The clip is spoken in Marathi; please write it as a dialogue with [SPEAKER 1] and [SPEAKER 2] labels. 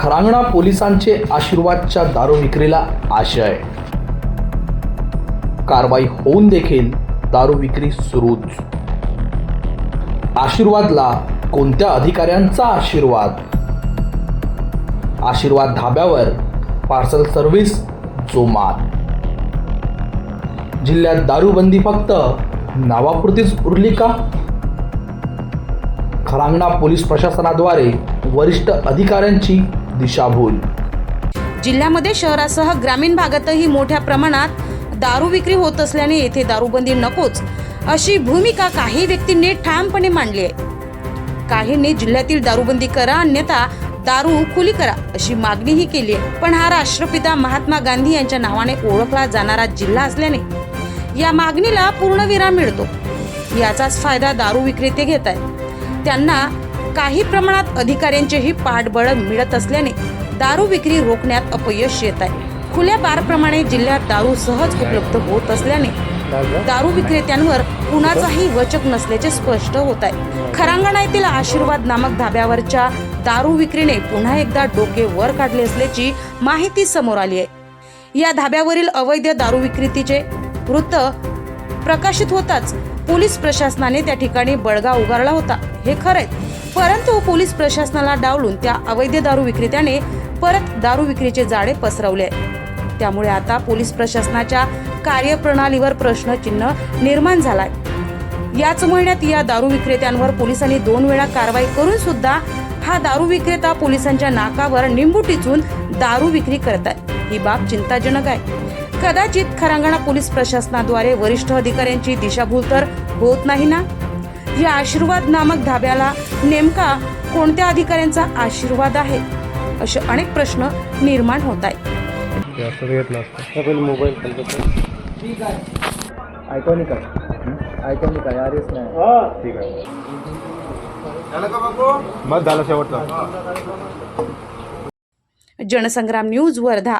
[SPEAKER 1] खरांगणा पोलिसांचे आशीर्वादच्या दारू विक्रीला आशय. कारवाई होऊन देखील दारू विक्री सुरूच. आशीर्वादला कोणत्या अधिकाऱ्यांचा आशीर्वाद? आशीर्वाद धाब्यावर पार्सल सर्व्हिस जोमात. जिल्ह्यात दारूबंदी फक्त नावापुरतीच उरली का? खरांगणा पोलीस प्रशासनाद्वारे वरिष्ठ अधिकाऱ्यांची दिशाभूल
[SPEAKER 2] जिल्ह्यामध्ये शहरासह ग्रामीण भागातही मोठ्या प्रमाणात दारू विक्री होत असल्याने येथे दारूबंदी नकोच अशी भूमिका काही व्यक्तींनी ठामपणे मांडली आहे. काहींनी जिल्ह्यातील दारूबंदी करा अन्यथा दारू खुली करा अशी मागणीही केली आहे. पण हा राष्ट्रपिता महात्मा गांधी यांच्या नावाने ओळखला जाणारा जिल्हा असल्याने या मागणीला पूर्णविराम मिळतो. याचाच फायदा दारू विक्रेते घेत आहेत. त्यांना काही प्रमाणात अधिकाऱ्यांचेही पाठबळ मिळत असल्याने दारू विक्री रोखण्यात अपयश येत आहे. खुल्या बारप्रमाणे जिल्ह्यात दारू सहज उपलब्ध होत असल्याने दारू विक्रेत्यांवर कुणाचाही वचक नसल्याचे स्पष्ट होत आहे. खरांगणा येथील आशीर्वाद नामक धाब्यावरच्या दारू विक्रीने पुन्हा एकदा डोके वर काढले असल्याची माहिती समोर आली आहे. या धाब्यावरील अवैध दारू विक्रेतीचे वृत्त प्रकाशित होताच. पोलीस प्रशासनाने त्या ठिकाणी बळगा उगारला होता. हे खरंय. परंतु पोलीस प्रशासनाला डावलून त्या अवैध दारू विक्रेत्याने परत दारू विक्रीचे जाळे पसरवले. त्यामुळे आता पोलीस प्रशासनाच्या कार्यप्रणालीवर प्रश्नचिन्ह निर्माण झालाय. याच महिन्यात या दारू विक्रेत्यांवर पोलिसांनी दोन वेळा कारवाई करून सुद्धा हा दारू विक्रेता पोलिसांच्या नाकावर निंबू टिचून दारू विक्री करत आहे ही बाब चिंताजनक आहे. कदाचित खरांगणा पोलीस प्रशासनाद्वारे वरिष्ठ अधिकाऱ्यांची दिशाभूल तर होत नाही ना? या आशीर्वाद नामक धाब्याला नेमका कोणत्या अधिकाऱ्यांचा आशीर्वाद आहे? असे अनेक प्रश्न निर्माण होत आहेत.
[SPEAKER 3] मोबाईल
[SPEAKER 4] आयकॉनिक आहे. आयकॉनिक आहे. आर एस नाही. ठीक आहे. मग झालं शेवटचा.
[SPEAKER 2] जनसंग्राम न्यूज वर्धा.